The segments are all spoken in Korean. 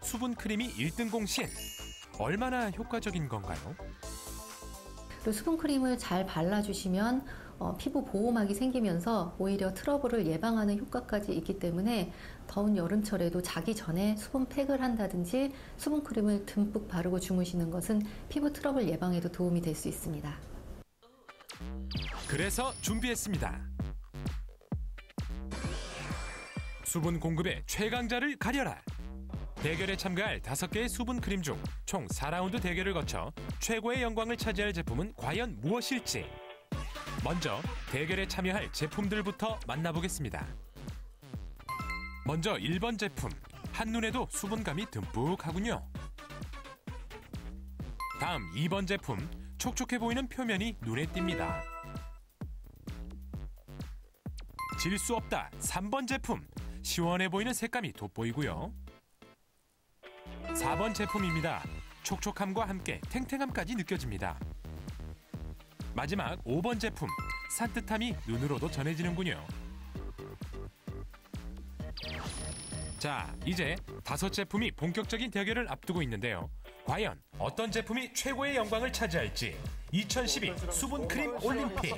수분 크림이 1등 공신. 얼마나 효과적인 건가요? 또 수분 크림을 잘 발라주시면 어, 피부 보호막이 생기면서 오히려 트러블을 예방하는 효과까지 있기 때문에 더운 여름철에도 자기 전에 수분 팩을 한다든지 수분 크림을 듬뿍 바르고 주무시는 것은 피부 트러블 예방에도 도움이 될 수 있습니다. 그래서 준비했습니다. 수분 공급의 최강자를 가려라. 대결에 참가할 다섯 개의 수분 크림 중 총 4라운드 대결을 거쳐 최고의 영광을 차지할 제품은 과연 무엇일지. 먼저 대결에 참여할 제품들부터 만나보겠습니다. 먼저 1번 제품. 한눈에도 수분감이 듬뿍 하군요. 다음 2번 제품. 촉촉해 보이는 표면이 눈에 띕니다. 질 수 없다. 3번 제품. 시원해 보이는 색감이 돋보이고요. 4번 제품입니다. 촉촉함과 함께 탱탱함까지 느껴집니다. 마지막 5번 제품. 산뜻함이 눈으로도 전해지는군요. 자, 이제 다섯 제품이 본격적인 대결을 앞두고 있는데요. 과연 어떤 제품이 최고의 영광을 차지할지 2012 수분 크림 올림픽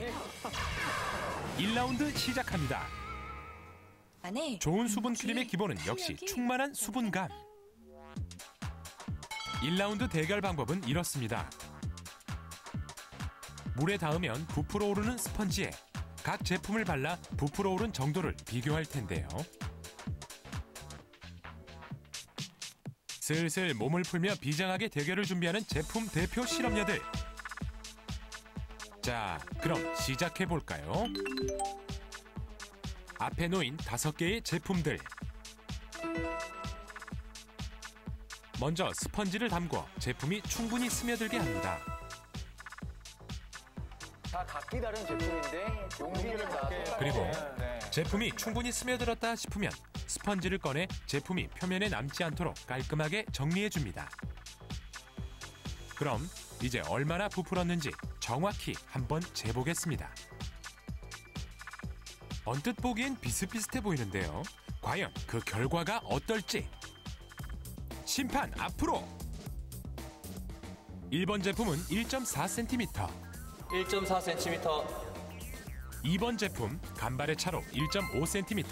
1라운드 시작합니다. 안에 좋은 수분 크림의 기본은 역시 충만한 수분감. 1라운드 대결 방법은 이렇습니다. 물에 닿으면 부풀어 오르는 스펀지에 각 제품을 발라 부풀어 오른 정도를 비교할 텐데요. 슬슬 몸을 풀며 비장하게 대결을 준비하는 제품 대표 실험녀들. 자, 그럼 시작해 볼까요? 앞에 놓인 다섯 개의 제품들. 먼저 스펀지를 담궈 제품이 충분히 스며들게 합니다. 다 각기 다른 제품인데 용기는 다 그리고 네. 제품이 충분히 스며들었다 싶으면 스펀지를 꺼내 제품이 표면에 남지 않도록 깔끔하게 정리해 줍니다. 그럼 이제 얼마나 부풀었는지 정확히 한번 재보겠습니다. 언뜻 보기엔 비슷비슷해 보이는데요. 과연 그 결과가 어떨지? 심판 앞으로! 1번 제품은 1.4cm, 1.4cm, 2번 제품 간발의 차로 1.5cm,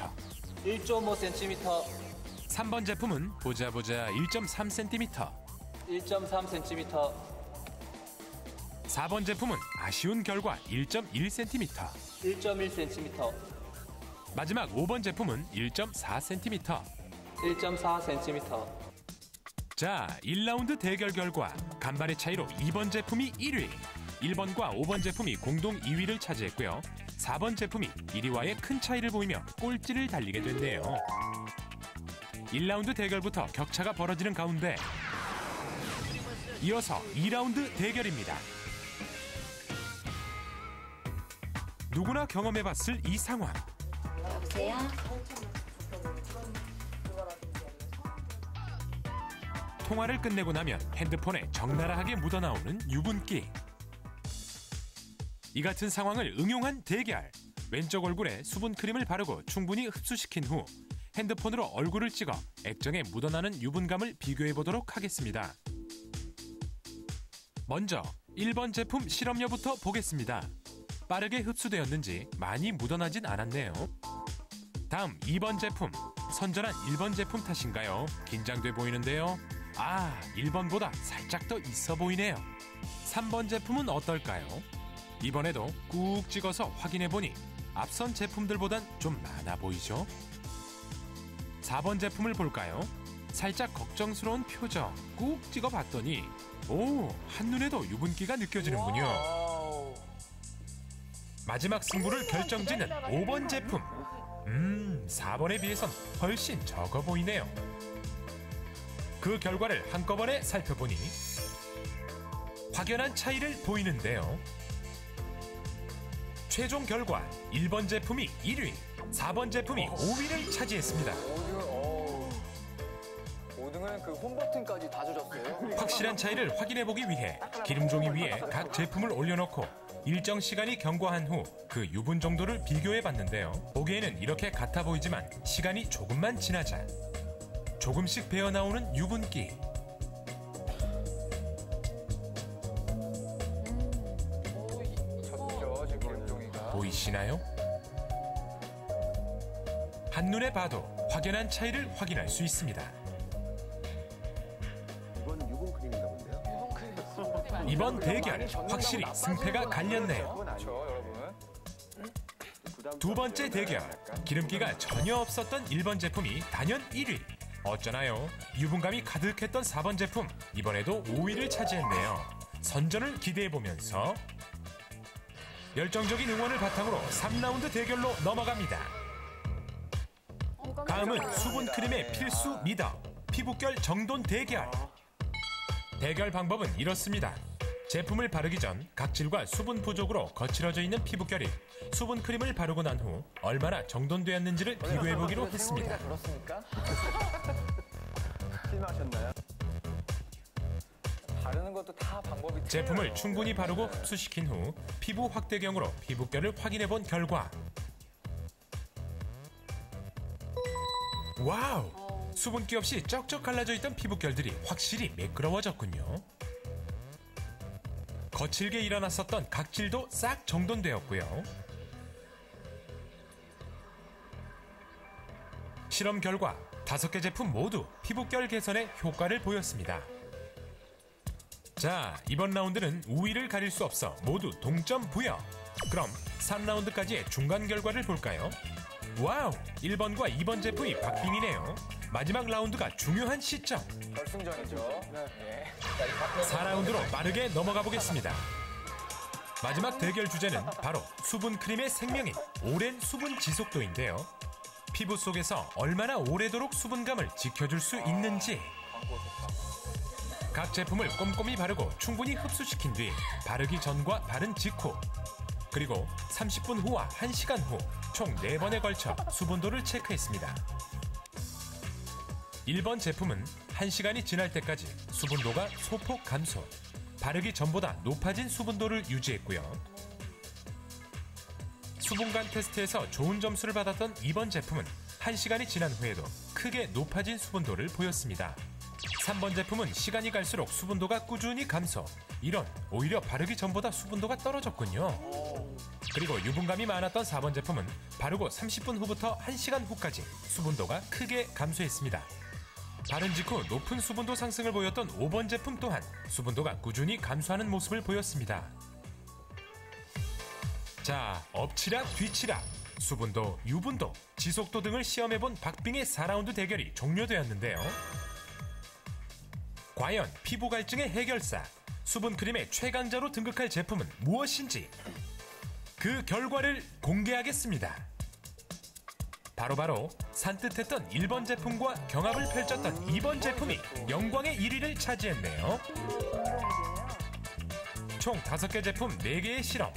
1.5cm, 3번 제품은 보자 보자 1.3cm, 1.3cm, 4번 제품은 아쉬운 결과 1.1cm, 1.1cm, 마지막 5번 제품은 1.4cm. 1.4cm, 자, 1라운드 대결 결과 간발의 차이로 2번 제품이 1위, 1번과 5번 제품이 공동 2위를 차지했고요. 4번 제품이 1위와의 큰 차이를 보이며 꼴찌를 달리게 됐네요. 1라운드 대결부터 격차가 벌어지는 가운데 이어서 2라운드 대결입니다. 누구나 경험해봤을 이 상황. 여보세요? 통화를 끝내고 나면 핸드폰에 적나라하게 묻어나오는 유분기. 이 같은 상황을 응용한 대결. 왼쪽 얼굴에 수분 크림을 바르고 충분히 흡수시킨 후 핸드폰으로 얼굴을 찍어 액정에 묻어나는 유분감을 비교해 보도록 하겠습니다. 먼저 1번 제품 실험료부터 보겠습니다. 빠르게 흡수되었는지 많이 묻어나진 않았네요. 다음 2번 제품. 선전한 1번 제품 탓인가요? 긴장돼 보이는데요. 아, 1번보다 살짝 더 있어 보이네요. 3번 제품은 어떨까요? 이번에도 꾹 찍어서 확인해 보니 앞선 제품들보단 좀 많아 보이죠? 4번 제품을 볼까요? 살짝 걱정스러운 표정 꾹 찍어 봤더니 오, 한눈에도 유분기가 느껴지는군요. 마지막 승부를 결정짓는 5번 제품. 음, 4번에 비해선 훨씬 적어 보이네요. 그 결과를 한꺼번에 살펴보니 확연한 차이를 보이는데요. 최종 결과 1번 제품이 1위, 4번 제품이 5위를 차지했습니다. 5등은 어우. 5등은 그 홈버튼까지 다 조졌어요. 확실한 차이를 확인해 보기 위해 기름종이 위에 각 제품을 올려놓고 일정 시간이 경과한 후 그 유분 정도를 비교해 봤는데요. 보기에는 이렇게 같아 보이지만 시간이 조금만 지나자 조금씩 배어나오는 유분기. 보이시나요? 한눈에 봐도 확연한 차이를 확인할 수 있습니다. 이건 유분 크림인가 본데요? 이번 대결 확실히 승패가 갈렸네요. 그렇죠. 두 번째 대결 기름기가 전혀 없었던 1번 제품이 단연 1위. 어쩌나요? 유분감이 가득했던 4번 제품 이번에도 5위를 차지했네요. 선전을 기대해 보면서 열정적인 응원을 바탕으로 3라운드 대결로 넘어갑니다. 다음은 수분 크림의 필수 미덕 피부결 정돈 대결. 대결 방법은 이렇습니다. 제품을 바르기 전 각질과 수분 부족으로 거칠어져 있는 피부결이 수분 크림을 바르고 난 후 얼마나 정돈되었는지를 비교해 보기로 했습니다. 들었습니까? 실망하셨나요? 바르는 것도 다 방법이 틀려요. 제품을 충분히 바르고 흡수시킨 후 피부 확대경으로 피부결을 확인해 본 결과 와우! 수분기 없이 쩍쩍 갈라져 있던 피부결들이 확실히 매끄러워졌군요. 거칠게 일어났었던 각질도 싹 정돈되었고요. 실험 결과 다섯 개 제품 모두 피부결 개선에 효과를 보였습니다. 자, 이번 라운드는 우위를 가릴 수 없어 모두 동점 부여. 그럼 3라운드까지의 중간 결과를 볼까요? 와우! 1번과 2번 제품이 박빙이네요. 마지막 라운드가 중요한 시점. 결승전이죠. 네. 4라운드로 빠르게 넘어가 보겠습니다. 마지막 대결 주제는 바로 수분 크림의 생명인 오랜 수분 지속도인데요. 피부 속에서 얼마나 오래도록 수분감을 지켜줄 수 있는지 각 제품을 꼼꼼히 바르고 충분히 흡수시킨 뒤 바르기 전과 바른 직후 그리고 30분 후와 1시간 후 총 4번에 걸쳐 수분도를 체크했습니다. 1번 제품은 1시간이 지날 때까지 수분도가 소폭 감소, 바르기 전보다 높아진 수분도를 유지했고요. 수분감 테스트에서 좋은 점수를 받았던 2번 제품은 1시간이 지난 후에도 크게 높아진 수분도를 보였습니다. 3번 제품은 시간이 갈수록 수분도가 꾸준히 감소. 이런 오히려 바르기 전보다 수분도가 떨어졌군요. 그리고 유분감이 많았던 4번 제품은 바르고 30분 후부터 1시간 후까지 수분도가 크게 감소했습니다. 바른 직후 높은 수분도 상승을 보였던 5번 제품 또한 수분도가 꾸준히 감소하는 모습을 보였습니다. 자, 엎치락 뒤치락. 수분도, 유분도, 지속도 등을 시험해본 박빙의 4라운드 대결이 종료되었는데요. 과연 피부 갈증의 해결사, 수분 크림의 최강자로 등극할 제품은 무엇인지 그 결과를 공개하겠습니다. 바로바로 산뜻했던 1번 제품과 경합을 펼쳤던 2번 제품이 영광의 1위를 차지했네요. 총 5개 제품 4개의 실험.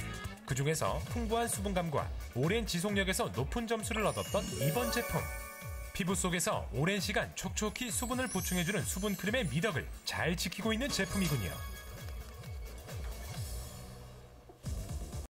그 중에서 풍부한 수분감과 오랜 지속력에서 높은 점수를 얻었던 2번 제품. 피부 속에서 오랜 시간 촉촉히 수분을 보충해주는 수분 크림의 미덕을 잘 지키고 있는 제품이군요.